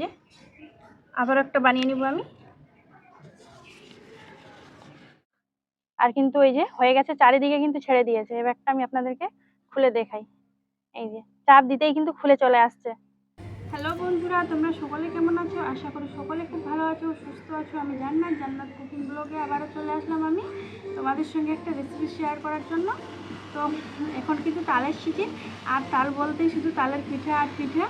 যে আবার একটা বানিয়ে নিব আমি। আর কিন্তু এই যে হয়ে গেছে, চারিদিকে কিন্তু ছেড়ে দিয়েছে। এবার একটা আমি আপনাদেরকে খুলে দেখাই। এই যে, চাপ দিতেই কিন্তু খুলে চলে আসছে। হ্যালো বন্ধুরা, তোমরা সকলে কেমন আছো? আশা করি সকলে খুব ভালো আছো, সুস্থ আছো। আমি জান্নাত জান্নাত কুকিং ব্লগে আবারও চলে আসলাম আমি তোমাদের সঙ্গে একটা রেসিপি শেয়ার করার জন্য। তো এখন কিন্তু তালের সিজন, আর তাল বলতেই শুধু তালের পিঠা আর পিঠা।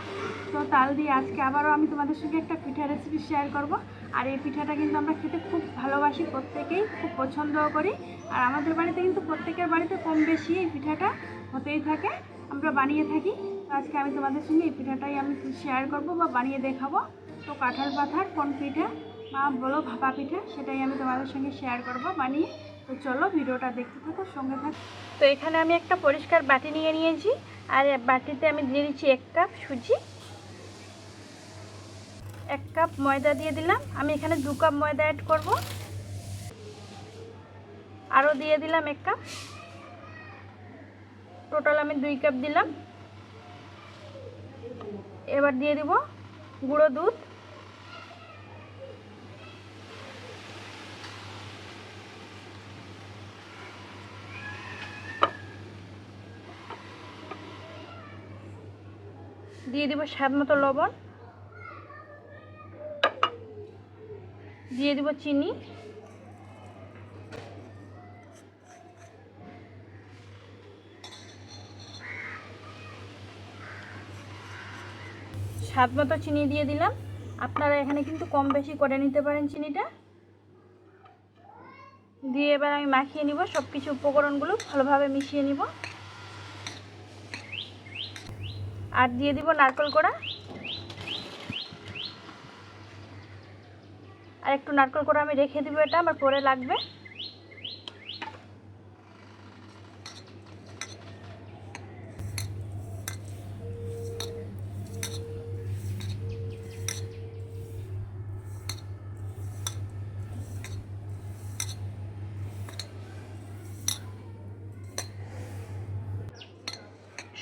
তো তাল দিয়ে আজকে আবারও আমি তোমাদের সঙ্গে একটা পিঠা রেসিপি শেয়ার করব। আর এই পিঠাটা কিন্তু আমরা খেতে খুব ভালোবাসি প্রত্যেকেই, খুব পছন্দও করি। আর আমাদের বাড়িতে কিন্তু প্রত্যেকের বাড়িতে কম বেশি এই পিঠাটা হতেই থাকে। আমরা বানিয়ে থাকি। তো আজকে আমি তোমাদের সঙ্গে এই পিঠাটাই আমি শেয়ার করব বা বানিয়ে দেখাবো। তো কাঁঠাল পাথার কোন পিঠা মা বলো ভাপা পিঠা, সেটাই আমি তোমাদের সঙ্গে শেয়ার করব বানিয়ে। তো চলো ভিডিওটা দেখতে থাকো, সঙ্গে থাক। তো এখানে আমি একটা পরিষ্কার বাটি নিয়ে নিয়েছি, আর বাটিতে আমি দিয়ে দিচ্ছি এক কাপ সুজি। এক কাপ ময়দা দিয়ে দিলাম। আমি এখানে দু কাপ ময়দা অ্যাড করব। আরও দিয়ে দিলাম এক কাপ। টোটাল আমি দুই কাপ দিলাম। এবার দিয়ে দিব গুঁড়ো দুধ। দিয়ে দিব স্বাদ মতো লবণ। দিয়ে দিব চিনি। স্বাদ মতো চিনি দিয়ে দিলাম। আপনারা এখানে কিন্তু কম বেশি করে নিতে পারেন চিনিটা। দিয়ে এবার আমি মাখিয়ে নিব সব কিছু উপকরণগুলো ভালোভাবে মিশিয়ে নিব। আর দিয়ে দিব নারকল কোড়া। আর একটু নারকল কোড়া আমি রেখে দিব এটা, আমার পরে লাগবে।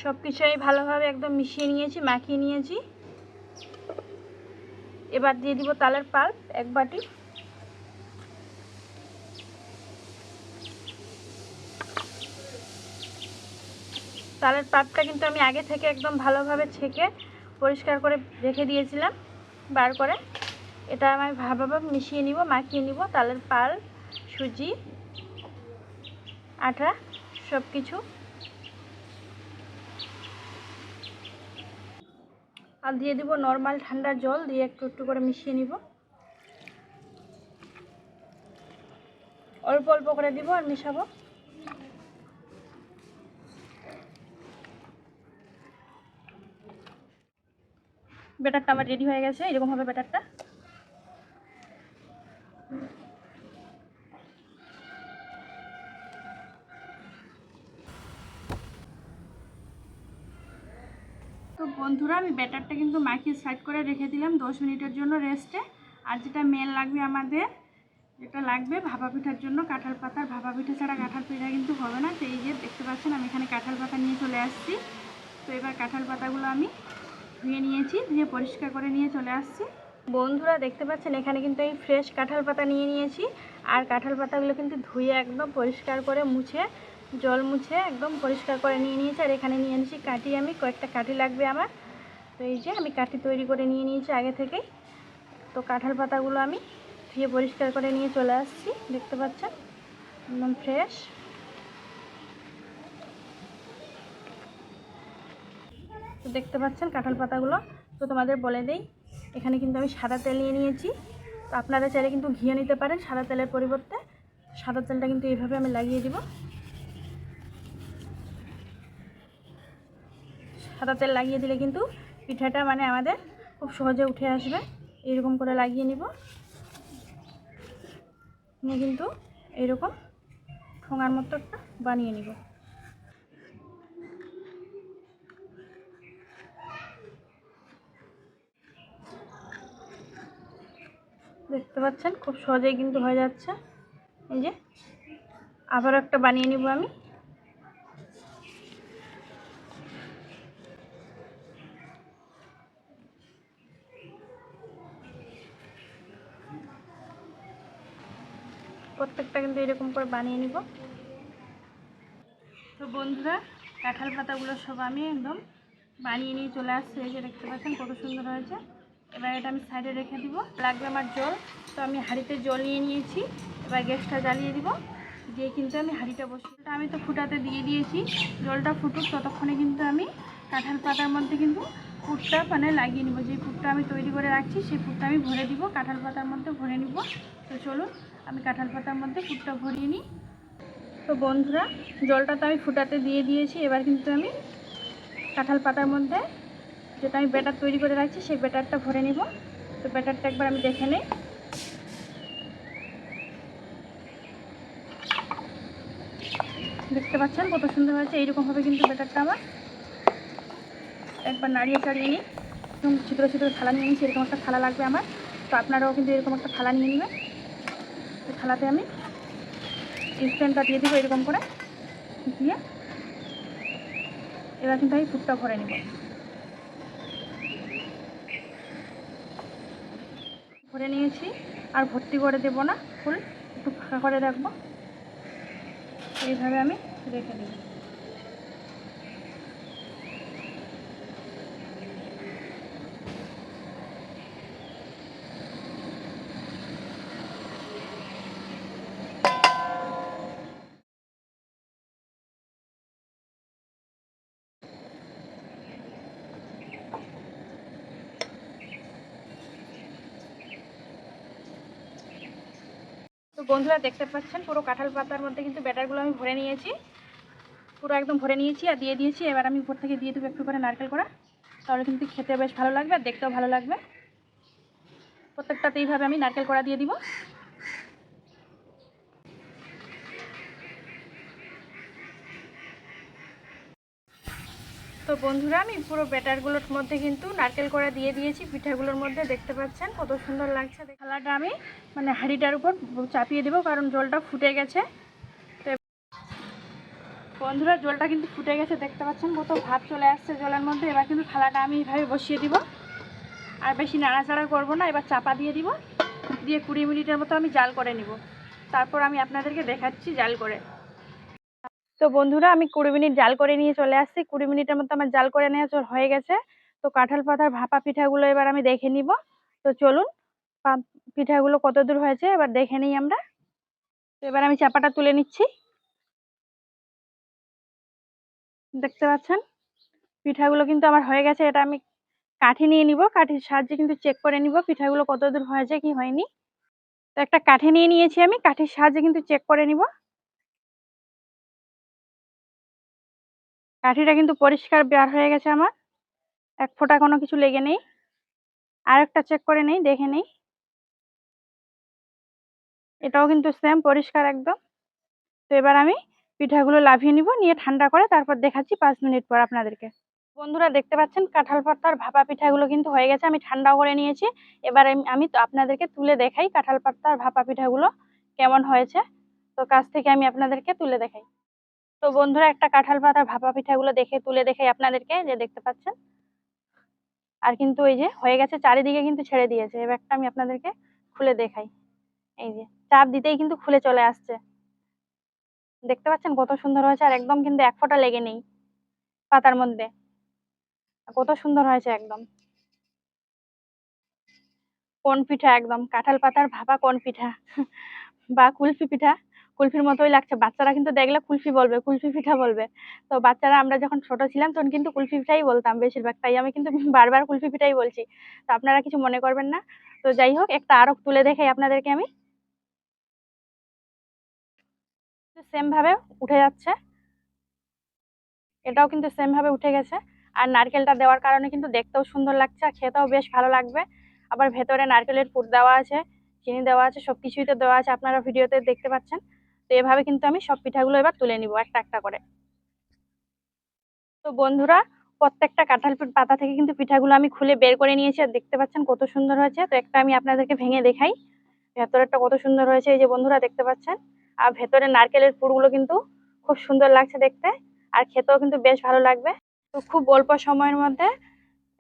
সব কিছু আমি ভালোভাবে একদম মিশিয়ে নিয়েছি, মাখিয়ে নিয়েছি। এবার দিয়ে দিব তালের পাল্প এক বাটি। তালের পাল্পটা কিন্তু আমি আগে থেকে একদম ভালোভাবে ছেঁকে পরিষ্কার করে রেখে দিয়েছিলাম বার করে। এটা আমি ভালোভাবে মিশিয়ে নিব, মাখিয়ে নিব। তালের পাল্প, সুজি আটা সব কিছু আর দিয়ে দিব নর্মাল ঠান্ডা জল, দিয়ে একটু একটু করে মিশিয়ে নিব। অল্প অল্প করে দিব আর মিশাবো। ব্যাটারটা আমার রেডি হয়ে গেছে এরকমভাবে ব্যাটারটা তো বন্ধুরা, আমি ব্যাটারটা কিন্তু মাখিয়ে সাইড করে রেখে দিলাম দশ মিনিটের জন্য রেস্টে। আর যেটা মেল লাগবে আমাদের, যেটা লাগবে ভাপা পিঠার জন্য, কাঁঠাল পাতার ভাপা পিঠা ছাড়া কাঁঠাল পিঠা কিন্তু হবে না। তো এই যে দেখতে পাচ্ছেন, আমি এখানে কাঁঠাল পাতা নিয়ে চলে আসছি। তো এবার কাঁঠাল পাতাগুলো আমি ধুয়ে নিয়েছি, ধুয়ে পরিষ্কার করে নিয়ে চলে আসছি। বন্ধুরা, দেখতে পাচ্ছেন, এখানে কিন্তু এই ফ্রেশ কাঁঠাল পাতা নিয়ে নিয়েছি। আর কাঁঠাল পাতাগুলো কিন্তু ধুয়ে একদম পরিষ্কার করে মুছে, জল মুছে একদম পরিষ্কার করে নিয়ে নিয়েছি। আর এখানে নিয়ে নিয়েছি কাঠি। আমি কয়েকটা কাঠি লাগবে আমার। তো এই যে আমি কাঠি তৈরি করে নিয়ে নিয়েছি আগে থেকেই। তো কাঁঠাল পাতাগুলো আমি ধুয়ে পরিষ্কার করে নিয়ে চলে আসছি, দেখতে পাচ্ছেন? একদম ফ্রেশ তো দেখতে পাচ্ছেন কাঁঠাল পাতাগুলো? তো তোমাদের বলে দেই, এখানে কিন্তু আমি সাদা তেল নিয়ে নিয়েছি। তো আপনারা চাইলে কিন্তু ঘিয়ে নিতে পারেন সাদা তেলের পরিবর্তে। সাদা তেলটা কিন্তু এইভাবে আমি লাগিয়ে দিব। সাদা তেল লাগিয়ে দিলে কিন্তু পিঠাটা মানে আমাদের খুব সহজে উঠে আসবে। এরকম করে লাগিয়ে নিব। নিয়ে কিন্তু এইরকম ঠোঙার মতো একটা বানিয়ে নিব। দেখতে পাচ্ছেন? খুব সহজেই কিন্তু হয়ে যাচ্ছে। এই যে আবার একটা বানিয়ে নিব আমি। প্রত্যেকটা কিন্তু এরকম করে বানিয়ে নিব। তো বন্ধুরা, কাঁঠাল পাতাগুলো সব আমি একদম বানিয়ে নিয়ে চলে আসছে। এই যে দেখতে পাচ্ছেন কত সুন্দর হয়েছে। এবার এটা আমি সাইডে রেখে দিব। লাগবে আমার জল। তো আমি হাঁড়িতে জল নিয়ে নিয়েছি। এবার গ্যাসটা জ্বালিয়ে দিব। দিয়ে কিন্তু আমি হাঁড়িটা বসে ওটা আমি তো ফুটাতে দিয়ে দিয়েছি। জলটা ফুটুক ততক্ষণে কিন্তু আমি কাঁঠাল পাতার মধ্যে কিন্তু পুরটা মানে লাগিয়ে নিব। যে পুরটা আমি তৈরি করে রাখছি, সেই পুরটা আমি ভরে দিব। কাঁঠাল পাতার মধ্যে ভরে নিব। তো চলুন আমি কাঁঠাল পাতার মধ্যে পুরটা ভরিয়ে নিই। তো বন্ধুরা, জলটা তো আমি ফুটাতে দিয়ে দিয়েছি, এবার কিন্তু আমি কাঁঠাল পাতার মধ্যে যেটা আমি ব্যাটার তৈরি করে রাখছি, সেই ব্যাটারটা ভরে নিব। তো ব্যাটারটা একবার আমি দেখে নিই। দেখতে পাচ্ছেন কত সুন্দর হয়েছে, এইরকমভাবে কিন্তু ব্যাটারটা আমার। একবার নাড়িয়ে চাড়িয়ে নিই। এরকম ছিদ্র ছিদ্র থালা নিয়ে নিচ্ছি এরকম একটা থালা লাগবে আমার। তো আপনারাও কিন্তু এরকম একটা থালা নিয়ে নেবেন। থালাতে আমি ইনস্ট্যান্টটা দিয়ে দিব এরকম করে, দিয়ে এবার কিন্তু আমি ফুটটা ভরে নেব। ভরে নিয়েছি, আর ভর্তি করে দেব না, ফুল একটু ফাঁকা করে রাখব। এইভাবে আমি রেখে দিই বন্ধুরা দেখতে পাচ্ছেন, পুরো কাঁঠাল পাতার মধ্যে কিন্তু ব্যাটারগুলো আমি ভরে নিয়েছি। পুরো একদম ভরে নিয়েছি আর দিয়ে দিয়েছি। এবার আমি উপর থেকে দিয়ে দেবো একটু করে নারকেল করা তাহলে কিন্তু খেতে বেশ ভালো লাগবে আর দেখতেও ভালো লাগবে। প্রত্যেকটাতে এইভাবে আমি নারকেল করা দিয়ে দিব। তো বন্ধুরা, আমি পুরো ব্যাটারগুলোর মধ্যে কিন্তু নারকেল করা দিয়ে দিয়েছি। পিঠাগুলোর মধ্যে দেখতে পাচ্ছেন কত সুন্দর লাগছে থালাটা আমি মানে হাঁড়িটার উপর চাপিয়ে দেবো, কারণ জলটা ফুটে গেছে। তো বন্ধুরা, জলটা কিন্তু ফুটে গেছে, দেখতে পাচ্ছেন কত ভাত চলে আসছে জলের মধ্যে। এবার কিন্তু থালাটা আমি এইভাবে বসিয়ে দিব। আর বেশি নাড়াচাড়া করব না, এবার চাপা দিয়ে দিব। দিয়ে কুড়ি মিনিটের মতো আমি জাল করে নিব। তারপর আমি আপনাদেরকে দেখাচ্ছি জাল করে। তো বন্ধুরা, আমি কুড়ি মিনিট জাল করে নিয়ে চলে আসছি। কুড়ি মিনিটের মতো আমার জাল করে নেওয়া হয়ে গেছে। তো কাঁঠাল পাতার ভাপা পিঠাগুলো এবার আমি দেখে নিব। তো চলুন পিঠাগুলো কত দূর হয়েছে এবার দেখে নিই আমরা। তো এবার আমি চাপাটা তুলে নিচ্ছি। দেখতে পাচ্ছেন? পিঠাগুলো কিন্তু আমার হয়ে গেছে, এটা আমি কাঠি নিয়ে নিব। কাঠির সাহায্যে কিন্তু চেক করে নিব পিঠাগুলো কত দূর হয়েছে কি হয়নি। তো একটা কাঠি নিয়ে নিয়েছি আমি, কাঠির সাহায্যে কিন্তু চেক করে নিব। কাঠিটা কিন্তু পরিষ্কার বের হয়ে গেছে আমার। এক ফোঁটা কোনো কিছু লেগে নেই। আর একটা চেক করে নেই, দেখে নেই। এটাও কিন্তু সেম পরিষ্কার একদম। তো এবার আমি পিঠাগুলো লাভিয়ে নিব, নিয়ে ঠান্ডা করে তারপর দেখাচ্ছি পাঁচ মিনিট পর আপনাদেরকে। বন্ধুরা দেখতে পাচ্ছেন কাঁঠাল পাতার ভাপা পিঠাগুলো কিন্তু হয়ে গেছে, আমি ঠান্ডাও করে নিয়েছি। এবার আমি- আপনাদেরকে তুলে দেখাই কাঁঠাল পাতার ভাপা পিঠাগুলো কেমন হয়েছে। তো কাছ থেকে আমি আপনাদেরকে তুলে দেখাই। তো বন্ধুরা, একটা কাঁঠাল পাতার ভাপা পিঠাগুলো দেখে, তুলে দেখাই আপনাদেরকে যে দেখতে পাচ্ছেন। আর কিন্তু এই যে হয়ে গেছে, চারিদিকে কিন্তু ছেড়ে দিয়েছে। এবার একটা আমি আপনাদেরকে খুলে দেখাই। এই যে চাপ দিতেই কিন্তু খুলে চলে আসছে। দেখতে পাচ্ছেন কত সুন্দর হয়েছে? আর একদম কিন্তু এক ফোঁটা লেগে নেই পাতার মধ্যে। কত সুন্দর হয়েছে একদম। কোন পিঠা একদম? কাঁঠাল পাতার ভাপা কোন পিঠা? বা কুলফি পিঠা? কুলফির মতোই লাগছে। বাচ্চারা কিন্তু দেখলে কুলফি বলবে কুলফি পিঠা বলবে। তো বাচ্চারা আমরা যখন ছোট ছিলাম তখন কিন্তু কুলফি পিঠাই বলতাম বেশিরভাগ। তাই আমি কিন্তু বারবার কুলফি পিঠাই বলছি। তো আপনারা কিছু মনে করবেন না। তো যাই হোক, একটা আরও তুলে দেখাই আপনাদেরকে আমি। সেম ভাবে উঠে যাচ্ছে। এটাও কিন্তু সেম ভাবে উঠে গেছে। আর নারকেলটা দেওয়ার কারণে কিন্তু দেখতেও সুন্দর লাগছে আর খেতেও বেশ ভালো লাগবে। আবার ভেতরে নারকেলের পুর দেওয়া আছে, চিনি দেওয়া আছে সব কিছুই তো দেওয়া আছে। আপনারা ভিডিওতে দেখতে পাচ্ছেন। তো এভাবে কিন্তু আমি সব পিঠাগুলো এবার তুলে নিব একটা একটা করে। তো বন্ধুরা, প্রত্যেকটা কাঁঠাল পাতা থেকে কিন্তু পিঠাগুলো আমি খুলে বের করে নিয়েছি আর দেখতে পাচ্ছেন কত সুন্দর হয়েছে। তো একটা আমি আপনাদেরকে ভেঙে দেখাই। ভেতরেরটা কত সুন্দর হয়েছে, এই যে বন্ধুরা দেখতে পাচ্ছেন। আর ভেতরে নারকেলের পুরগুলো কিন্তু খুব সুন্দর লাগছে দেখতে আর খেতেও কিন্তু বেশ ভালো লাগবে। তো খুব অল্প সময়ের মধ্যে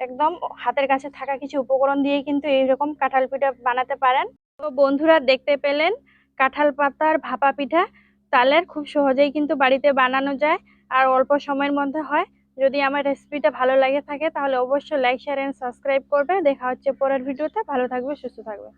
একদম হাতের কাছে থাকা কিছু উপকরণ দিয়ে কিন্তু এইরকম কাঁঠাল পিঠা বানাতে পারেন। তো বন্ধুরা দেখতে পেলেন কাঁঠাল পাতার ভাপা পিঠা তালের খুব সহজেই কিন্তু বাড়িতে বানানো যায় আর অল্প সময়ের মধ্যে হয়। যদি আমার রেসিপিটা ভালো লাগে থাকে তাহলে অবশ্যই লাইক শেয়ার এন্ড সাবস্ক্রাইব করবে। দেখা হচ্ছে পরের ভিডিওতে ভালো থাকবে, সুস্থ থাকবে।